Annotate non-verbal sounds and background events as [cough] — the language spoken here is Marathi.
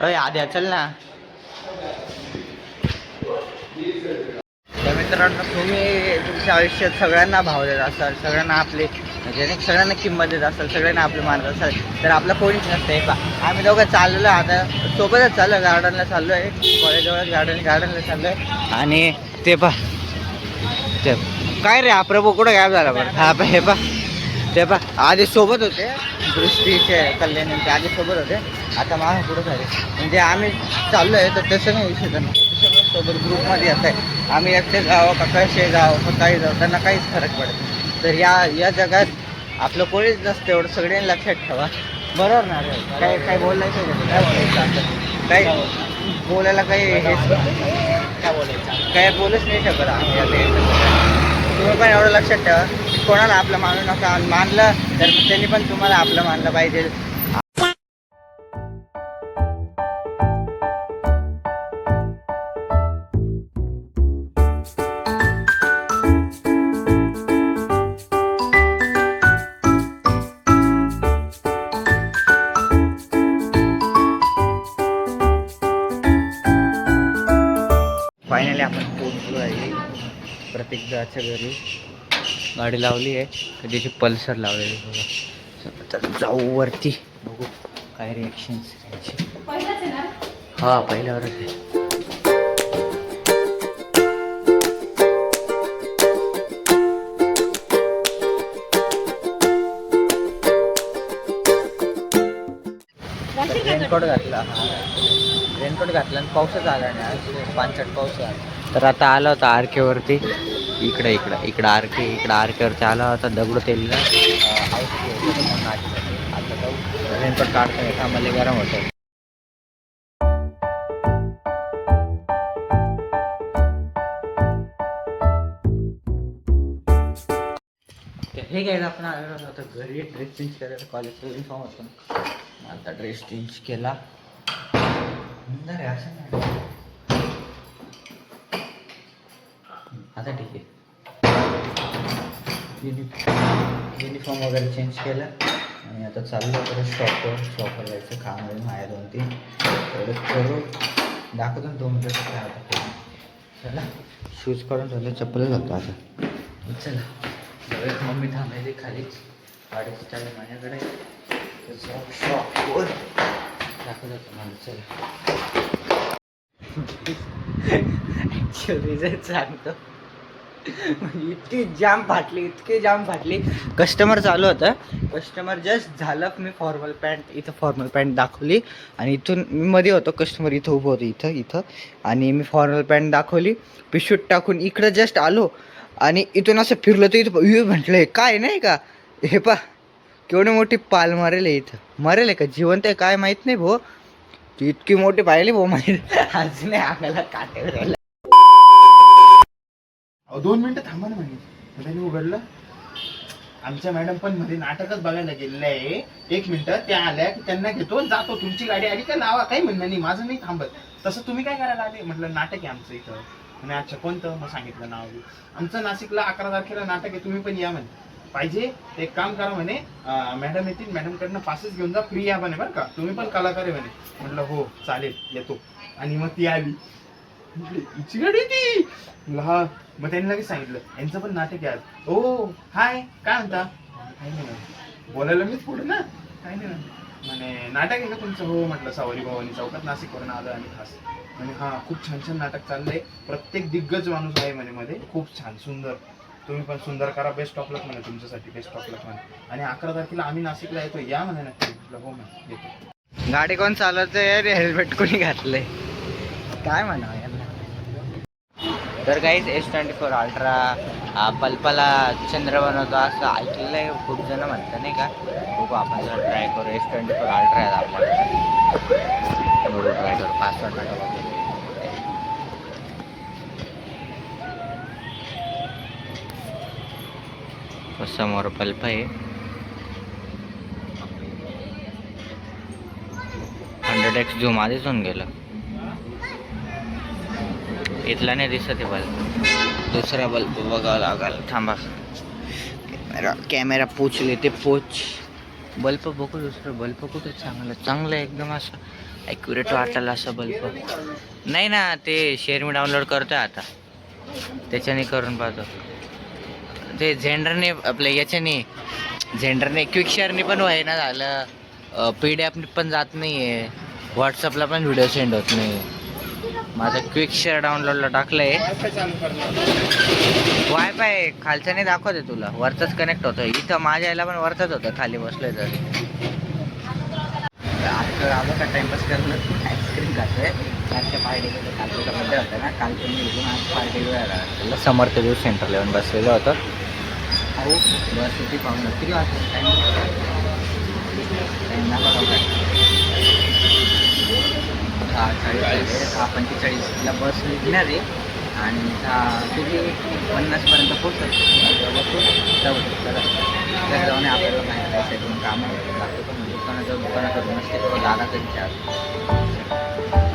अरे आद्या चल ना. तर मित्रांनो तुम्ही तुमच्या आयुष्यात सगळ्यांना भाव देत असाल सगळ्यांना आपले म्हणजे सगळ्यांना किंमत देत असाल सगळ्यांना आपले मानत असाल तर आपलं कोणीच नसतं हे पा आम्ही दोघं चाललेलो आता सोबतच चाललो गार्डनला चाललो आहे कॉलेजवळ गार्डन गार्डनला चाललो आहे आणि ते पा ते काय रे हा प्रभू कुठं गायब झाला बरं? हा हे पा ते पा आधी सोबत होते. दृष्टीचे कल्याण ते आधी सोबत होते. आता मागे कुठं झाले. म्हणजे आम्ही चाललो आहे तर तसं नाही विषय त्यांना सगळं सोबत ग्रुपमध्ये येत आहे. आम्ही एकटे जावं का कसे जावं का काही जावं त्यांना काहीच फरक पडत नाही. तर या या जगात आपलं कोणीच नसतं एवढं सगळ्यांनी लक्षात ठेवा. बरोबर ना काय काय बोलायचं काय बोलायचं? काही बोलायला काही हेच काय बोलायचं? काय बोलूच नाही शकत आम्ही. आता तुम्ही पण एवढं लक्षात ठेवा. कोणाला आपलं मानू नका मानलं तर त्यांनी पण तुम्हाला आपलं मानलं पाहिजे. फायनली आपण पोहोचलो आहे प्रतीकदाच्या घरी. गाडी लावली आहे. कधीची पल्सर लावलेली बघा. तर जाऊ वरती. बघू काय रिॲक्शन्स हा पहिल्यावरच आहे. रेनकोट घातला हा. रेनकोट घातला आणि पाऊसच आला नाही. आज पानसट पाऊस आला तर आता आला होता आरकेवरती. इकडं इकडं इकडं आरके इकडं आरकेवरती आला होता दगड तेलला आता जाऊ. रेनकोट काढतो गरम होतं. तर हे काय आपण आलेलो होतो घरी. ड्रेस चेंज करायला कॉलेजचा युनिफॉर्म होतो. आता ड्रेस चेंज केला. असं नाही. आता ठीक आहे. युनिफॉर्म युनिफॉर्म वगैरे चेंज केला. आणि आता चाललो परत शॉपवर शॉपवर जायचं काम आहे दोन तीन. परत करू. दाखवतो ना दोन मिनटं काय आता चला. शूज काढून ठेवलं चप्पल घालतो आता. चला. मम्मी थांबायची खालीच गाडीची चालू माझ्याकडे तर जाऊ शॉपवर दाखवलं तुम्हाला. चला. [laughs] जर सांगतो म्हणजे इतकी जाम फाटली इतकी जाम फाटली. कस्टमर चालू होतं. कस्टमर जस्ट झालं मी फॉर्मल पॅन्ट इथं फॉर्मल पॅन्ट दाखवली. आणि इथून मी मध्ये होतो कस्टमर इथं उभं होतं इथं इथं. आणि मी फॉर्मल पॅन्ट दाखवली. पिशूट टाकून इकडं जस्ट आलो. आणि इथून असं फिरलं तर इथं यू म्हटलं काय नाही का? हे पा केवढी मोठी पाल मारेल आहे इथं. मारेल आहे का? जिवंत आहे काय माहीत नाही भाऊ ती इतकी मोठी पाहिली भाऊ माहीत. आज [laughs] नाही आम्हाला काटे अहो, दोन मिनिटं थांबा ना म्हणजे उघडलं. आमच्या मॅडम पण मध्ये नाटकच बघायला गेलेलं आहे. एक मिनिटं त्या आल्या की त्यांना घेतो जातो. तुमची गाडी आली का लावा काही म्हणणं नाही माझं नाही थांबत. तसं तुम्ही काय करायला आले? म्हटलं नाटक आहे आमचं इथं. म्हणे अच्छा कोणतं? मग सांगितलं नाव आमचं नाशिकला अकरा तारखेला नाटक आहे तुम्ही पण या म्हणे. पाहिजे? एक काम करा म्हणे मॅडम येतील मॅडमकडनं पासेस घेऊन जा फ्री या म्हणे बरं का. तुम्ही पण कलाकार आहे म्हणे. म्हटलं हो चालेल येतो. आणि मग ती आली. हिची गाडी ती. मग त्यांनी लगेच सांगितलं यांचं पण नाटक आहे आज. ओ हाय. काय म्हणता? काही नाही मॅम बोलायला मीच पुढे ना? काही नाही म्हणे. म्हणे नाटक आहे का तुमचं? हो म्हटलं सावरी भवानी चौकात नाशिकवरून आलं आणि खास. म्हणे हा खूप छान छान नाटक चाललंय. प्रत्येक दिग्गज माणूस आहे म्हणे मध्ये. खूप छान सुंदर. तुम्ही पण सुंदर करा बेस्ट ऑफ लक म्हणे तुमच्यासाठी बेस्ट ऑफ लक म्हणे. आणि अकरा तारखेला आम्ही नाशिकला येतो या म्हणे नक्की. म्हटलं हो म्हणे येतो. गाडी कोण चालवतंय? अरे हेल्मेट कोणी घातलंय? काय म्हणा यांना तर काहीच एस ट्वेंटी फोर अल्ट्रा पल्पाला चंद्र बनवतो असं ऐकलेलं आहे खूप जण म्हणतात नाही का? बघू आपण जर ट्राय करू. एस ट्वेंटी फोर अल्ट्रा आहे आपण बघू ट्राय करू. पासवर्ड टाका बघू समोर पल्प आहे. हंड्रेड एक्स झूम आधीच होऊन गेलं. इथला नाही दिसत आहे बल्ब. दुसरा बल्ब बघावा लागल. थांबा. कॅमेरा कॅमेरा पोचले ते पोच. बल्ब बघू दुसरं बल्ब कुठे चांगलं चांगलं एकदम असं ॲक्युरेट वाटायला असं बल्ब. नाही ना ते शेअर मी डाउनलोड करतोय आता. त्याच्याने करून पाहतो. ते झेंडरने आपल्या याच्याने झेंडरने क्विक शेअरने पण ना झालं. पी डी पण जात नाही आहे व्हॉट्सअपला पण व्हिडिओ सेंड होत नाही. माझं क्विक शेअर डाउनलोडला टाकलं आहे वायफाय खालचं नाही दाखवते तुला. वरचंच कनेक्ट होतं इथं माझ्या याला पण वरतच होतं. खाली बसलोय तर. आलो का टाइमपास करणं? आईस्क्रीम खातोय. कालच्या पार्टी कालच्या बड्डे होता ना. कालच्या मी इथून आज पार्टी वेळा समर्थ ज्यूस सेंटरला येऊन बसलेलं होतं. अहो बस होती पाहून किती वाजता? टाईम टाईम नका दहा चाळीस झाले. दहा पंचेचाळीसला बस घेणार. आहे आणि दहा किती पन्नासपर्यंत पोहोचत बसून जाऊ शकतो तर जाऊन आपल्याला काय करायचं आहे दोन कामं लागतो पण दुकानात दुकानाचं दुकानात नसते तो दादा तरी चार